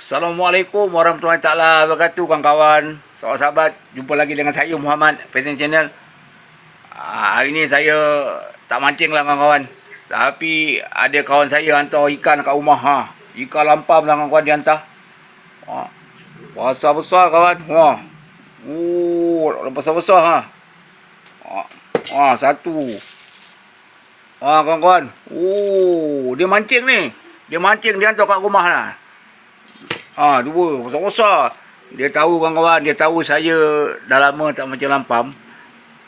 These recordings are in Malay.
Assalamualaikum warahmatullahi taala wabarakatuh kawan-kawan. Sahabat-sahabat, jumpa lagi dengan saya Muhammad Fashion Channel. Ah, hari ni saya tak mancing lah kawan-kawan. Tapi ada kawan saya hantar ikan kat rumah ha. Ikan lampam lah kawan-kawan dia hantar. Ha. Besar-besar kawan. Ha. Oh, besar-besar ha. Ha. ha, satu. Ha, kawan-kawan. Oh, dia mancing ni. Dia mancing dia hantar kat rumah lah. Ha, dua. Besar-besar. Dia tahu kawan-kawan. Dia tahu saya dah lama tak macam lampam.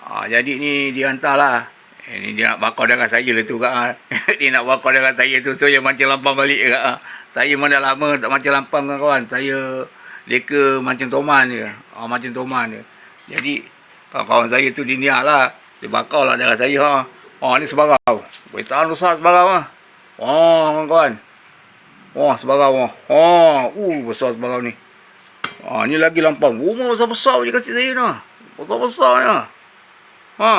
Ha, jadi ni dia hantar lah. Eh, dia nak bakar dengan saya lah tu kak. Ha. dia nak bakar dengan saya tu. So, dia macam lampam balik kak. Ha. Saya mana lama tak macam lampam kawan-kawan. Saya leka macam toman je. Ha, macam toman je. Jadi, kawan-kawan saya tu dia niat lah. Dia bakar lah dengan saya. Ha. Ha, ni sebarau. Boleh tahan besar sebarau lah. Ha, kawan-kawan. Wah, sebarau wah. Ha, uh, besar sebarau ni. Ha, ni lagi lampam. Rumah besar-besar je kacik saya ni. Besar-besar ya. Ha.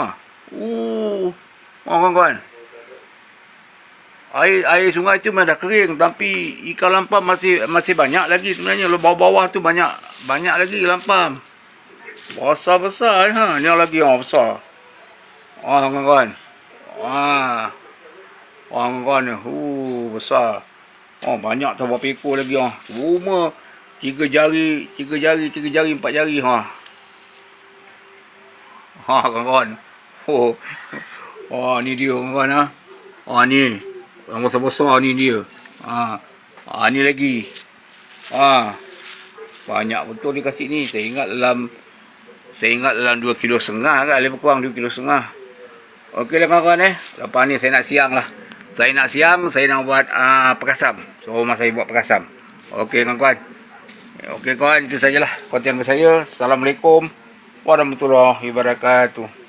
Uh. Ha, kawan-kawan. Air air sungai tu memang dah kering tapi ikan lampam masih masih banyak lagi sebenarnya. Lo bawah-bawah tu banyak banyak lagi lampam. Besar-besar ha. Ni lagi yang besar. Ha, kawan-kawan. Ha. Ha, kawan-kawan ni. Uh, besar. Oh, banyak tau berapa ekor lagi ah. Rumah tiga jari, tiga jari, tiga jari, empat jari ha. Ha, kawan-kawan. Oh. Oh, ni dia kawan-kawan ha. Ha, ni. Yang besar-besar ni dia. Ha. Ha, ni lagi. Ha. Banyak betul ni kasih ni. Saya ingat dalam saya ingat dalam 2 kilo setengah kan. Lebih kurang 2 kilo setengah. Okey lah kawan-kawan eh. Lepas ni saya nak siang lah. Saya nak siang, saya nak buat uh, perkasam. So, rumah saya buat perkasam. Okey kawan-kawan. Okey kawan, itu sajalah konten saya. Assalamualaikum warahmatullahi wabarakatuh.